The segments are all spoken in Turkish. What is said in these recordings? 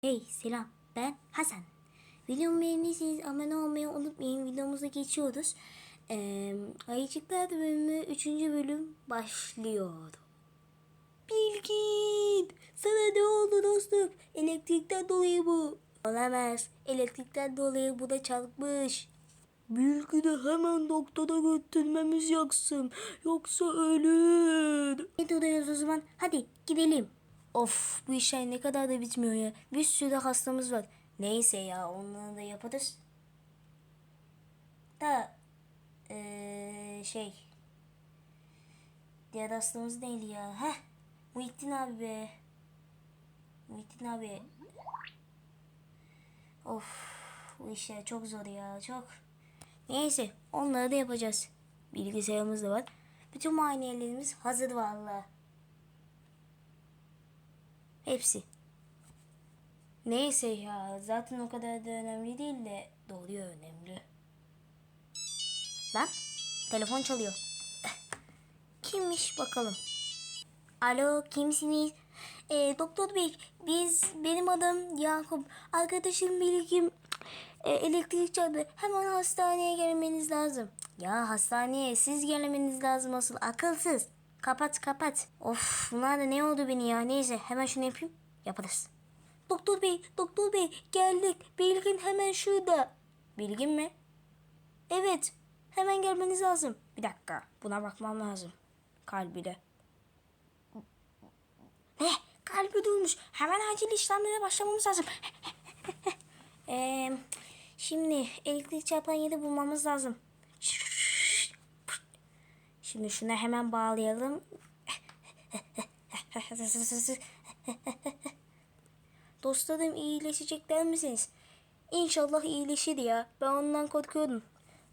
Hey selam ben Hasan. Videomu beğendiyseniz abone olmayı unutmayın. Videomuza geçiyoruz. Ee, Ayıcıklar bölümü 3. bölüm başlıyor. Bilgin! Sana ne oldu dostum? Elektrikten dolayı bu. Olamaz. Elektrikten dolayı bu da çarpmış. Bilgin'i hemen doktora götürmemiz yaksın. Yoksa ölür. Ne duruyoruz o zaman? Hadi gidelim. Of bu işler ne kadar da bitmiyor ya. Bir sürü hastamız var. Neyse ya onları da yaparız. Da eee, şey diğer hastamız neydi ya? Heh Muhittin abi be. Muhittin abi. Of bu işler çok zor ya çok. Neyse onları da yapacağız. Bilgisayarımız da var. Bütün muayenelerimiz hazır vallahi. Hepsi. Neyse ya zaten o kadar da önemli değil de doğruya önemli. Lan telefon çalıyor. Eh, Kimmiş bakalım. Alo kimsiniz? Ee, doktor bey biz benim adım Yakup. Arkadaşım Bilgim e, elektrik çaldı. Hemen hastaneye gelmeniz lazım. Ya hastaneye siz gelmeniz lazım asıl akılsız. Kapat kapat. Of bunlar da ne oldu beni ya. Neyse hemen şunu yapayım. Yaparız. Doktor bey, doktor bey geldik. Bilgin hemen şurada. Bilgin mi? Evet. Hemen gelmeniz lazım. Bir dakika. Buna bakmam lazım. Kalbine. Ne? Kalbi durmuş. Hemen acil işlemlere başlamamız lazım. Eee şimdi elektrik çarpan yeri bulmamız lazım. Şimdi şunu hemen bağlayalım. Dostlarım iyileşecekler misiniz? İnşallah iyileşir ya. Ben ondan korkuyordum.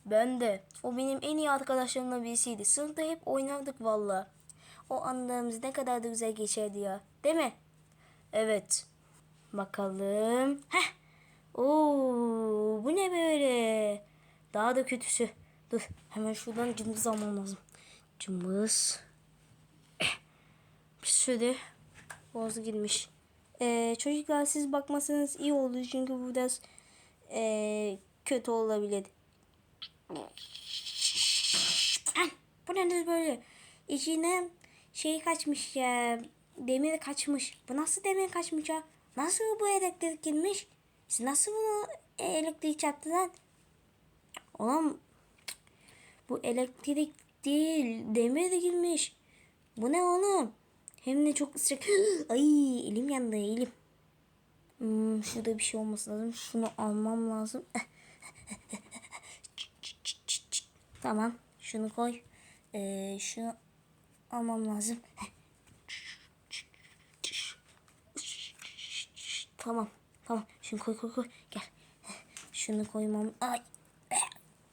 Ben de. O benim en iyi arkadaşlarımdan birisiydi. Sınıfta hep oynardık valla. O anlarımız ne kadar da güzel geçerdi ya. Değil mi? Evet. Bakalım. Heh. Oo, bu ne böyle? Daha da kötüsü. Dur hemen şuradan cımbız almam lazım. Cımbız. Eh, Bir sürü boz girmiş. Ee, çocuklar siz bakmasanız iyi olur çünkü bu biraz ee, kötü olabilir. Ay, bu nedir böyle? İçine şey kaçmış ya. Demir kaçmış. Bu nasıl demir kaçmış ya? Nasıl bu elektrik girmiş? Siz nasıl bunu e, elektrik çarptı lan? Oğlum bu elektrik değil. Demir de girmiş. Bu ne oğlum? Hem de çok sıcak. Ay elim yandı elim. Hmm, şurada bir şey olması lazım. Şunu almam lazım. tamam. Şunu koy. Ee, şunu almam lazım. Tamam. Tamam. Şunu koy koy koy. Gel. Şunu koymam. Ay.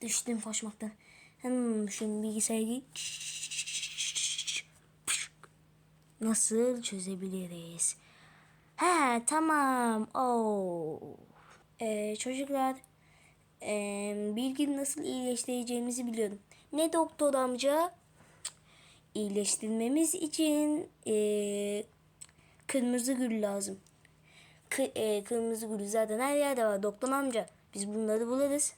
Düştüm koşmaktan. Hmm, şunu bilgisayarı nasıl çözebiliriz? He tamam. Oo. Ee, çocuklar ee, bilgi nasıl iyileştireceğimizi biliyorum. Ne doktor amca? İyileştirmemiz için ee, kırmızı gül lazım. Kı- ee, kırmızı gül zaten her yerde var doktor amca. Biz bunları buluruz.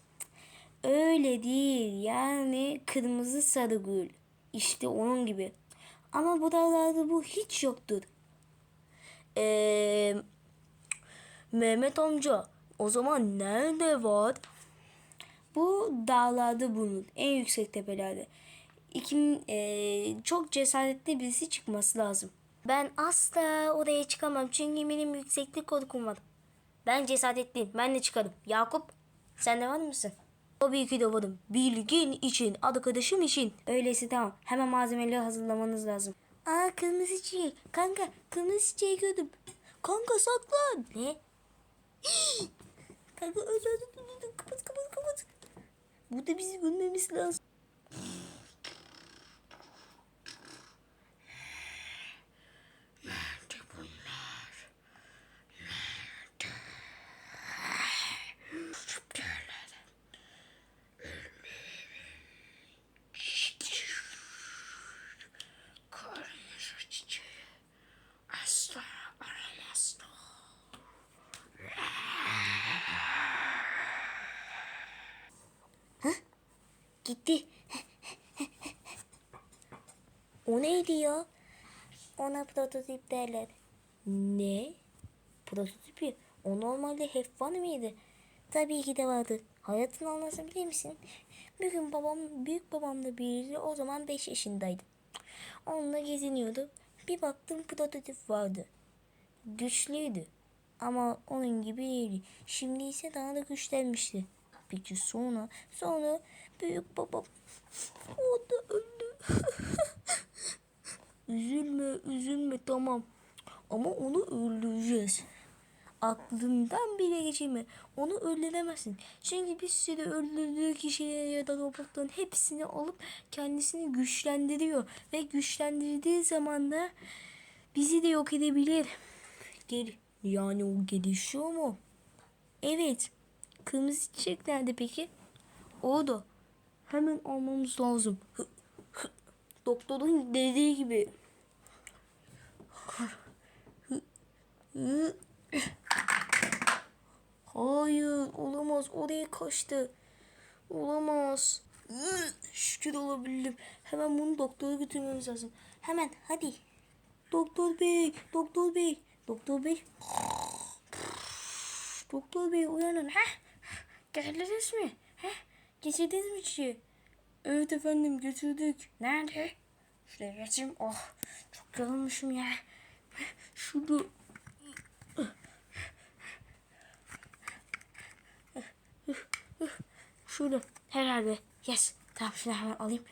Öyle değil. Yani kırmızı sarı gül. İşte onun gibi. Ama buralarda bu hiç yoktur. Ee, Mehmet amca o zaman nerede var? Bu dağlarda bulunur. En yüksek tepelerde. İkim, ee, çok cesaretli birisi çıkması lazım. Ben asla oraya çıkamam çünkü benim yükseklik korkum var. Ben cesaretliyim. Ben de çıkarım. Yakup sen de var mısın? Tabii ki de varım. Bilgin için, arkadaşım için. Öyleyse tamam. Hemen malzemeleri hazırlamanız lazım. Aa kırmızı çiçek. Kanka kırmızı çiçeği gördüm. Kanka saklan. Ne? Kanka öldü öldü öldü. Kapat kapat kapat. Burada bizi görmemiz lazım. Nerede bunlar? Nerede? Süpürlerim. Kırmızı çiçeği asla aramazdı. Gitti. o neydi ya? Ona prototip derler. Ne? Prototipi? O normalde hep mıydı? Tabii ki de vardı. Hayatını anlatabilir misin? Bir gün babam, büyük babamla birlikte o zaman 5 yaşındaydım. Onunla geziniyordu. Bir baktım prototip vardı. Güçlüydü. Ama onun gibi değildi. Şimdi ise daha da güçlenmişti. Peki sonra, sonra büyük babam o da öldü. üzülme, üzülme tamam. Ama onu öldüreceğiz. Aklından bile geçirme. Onu öldüremezsin. Çünkü bir sürü öldürdüğü kişileri ya da robotların hepsini alıp kendisini güçlendiriyor. Ve güçlendirdiği zaman da bizi de yok edebilir. Gel. Yani o gelişiyor mu? Evet. Kırmızı çiçek nerede peki? O da. Hemen almamız lazım. Doktorun dediği gibi. Hayır olamaz oraya kaçtı. Olamaz. Şükür olabildim. Hemen bunu doktora götürmemiz lazım. Hemen hadi. Doktor bey, doktor bey, doktor bey. Doktor bey uyanın. Heh. Geldiniz mi? Heh. Getirdiniz mi çiçeği? Evet efendim götürdük. Nerede? Şuraya geçeyim. Oh çok yorulmuşum ya. Şurada. Şurada herhalde. Yes. Tamam şunu hemen alayım.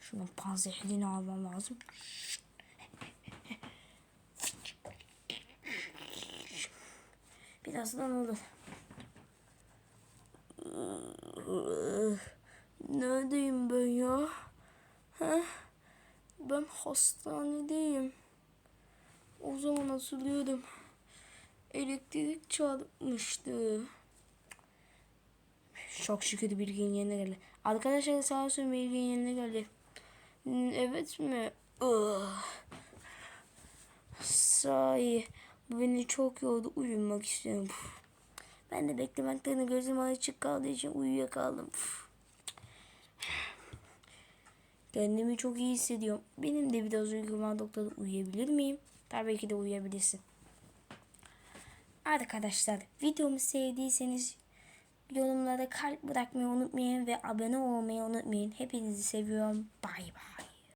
Şunun panzehrini almam lazım. Birazdan olur. Neredeyim ben ya? Heh? Ben hastanedeyim. O zaman hatırlıyorum. Elektrik çarpmıştı. Çok şükür bilginin yerine geldi. Arkadaşlar sağ olsun bilginin yerine geldi. Evet mi? Sahi. Beni çok yordu. Uyumak istiyorum. Ben de beklemekten gözüm açık kaldığı için uyuyakaldım. Kendimi çok iyi hissediyorum. Benim de biraz uykum var doktor. Uyuyabilir miyim? Tabii ki de uyuyabilirsin. Arkadaşlar videomu sevdiyseniz yorumlara kalp bırakmayı unutmayın ve abone olmayı unutmayın. Hepinizi seviyorum. Bay bay.